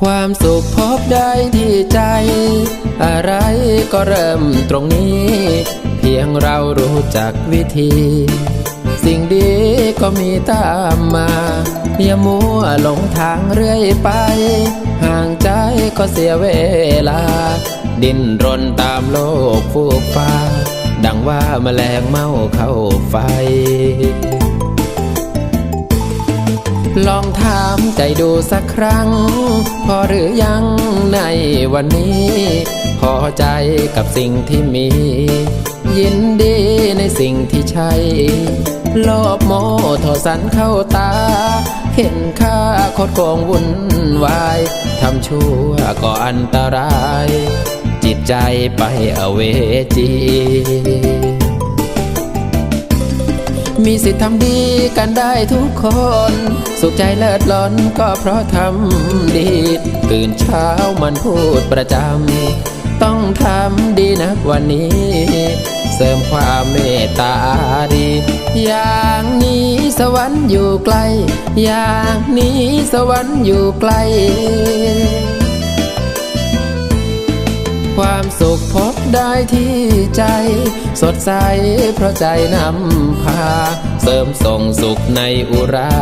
ความสุขพบได้ที่ใจ อะไรก็เริ่มตรงนี้ เพียงเรารู้จักวิธี สิ่งดีก็มีตามมาอย่ามัวหลงทางเรื่อยไป ห่างใจก็เสียเวลา ดิ้นรนตามโลกฟูกฟ้า ดังว่าแมลงเมาเข้าไฟ ลองถามใจดูสักครั้ง พอหรือยังในวันนี้ พอใจกับสิ่งที่มี ยินดีในสิ่งที่ใช่โลภโมโทสันเข้าตา เห็นค่าโคดโกงวุ่นวายทำชั่วก็อันตราย จิตใจไปอเวจี มีสิทธิ์ทำดีกันได้ทุกคน สุขใจเลิศล้นก็เพราะทำดี ตื่นเช้ามันพูดประจำ ต้องทำดีนักวันนี้ เสริมความเมตตาดี อย่างนี้สวรรค์อยู่ไกล อย่างนี้สวรรค์อยู่ไกล ความสุขพบ ได้ที่ใจ สดใสเพราะใจนำพา เสริมส่งสุขในอุรา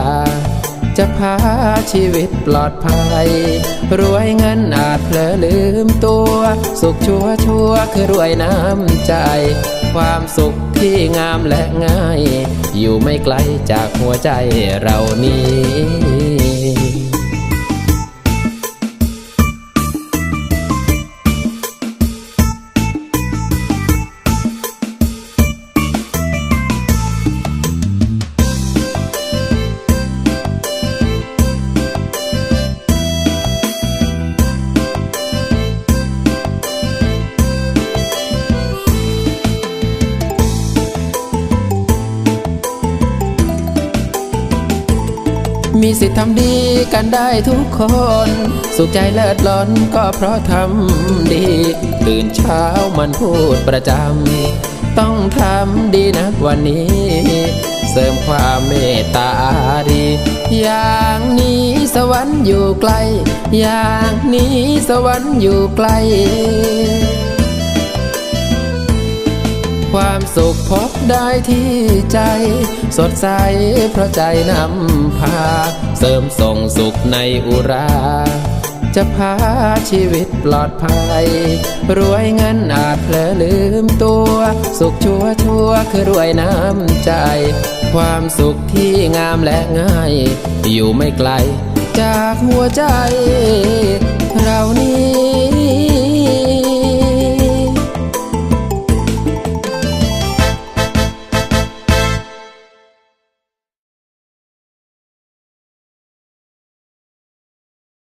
จะพาชีวิตปลอดภัย รวยเงินอาจเผลอลืมตัว สุขชัวชัวคือรวยน้ำใจ ความสุขที่งามและง่าย อยู่ไม่ไกลจากหัวใจเรานี้ มีสิทธิ์ทำดีกันได้ทุกคน สุขใจเลิศล้นก็เพราะทำดี ตื่นเช้ามันพูดประจำ ต้องทำดีนักวันนี้ เสริมความเมตตาดี อย่างนี้สวรรค์อยู่ไกล อย่างนี้สวรรค์อยู่ไกล พบได้ที่ใจสดใสเพราะใจนำพา เสริมส่งสุขในอุรา จะพาชีวิตปลอดภัย รวยเงินอาจเผลอลืมตัว สุขชัวชัวคือรวยน้ำใจ ความสุขที่งามและง่าย อยู่ไม่ไกล จากหัวใจ เรานี้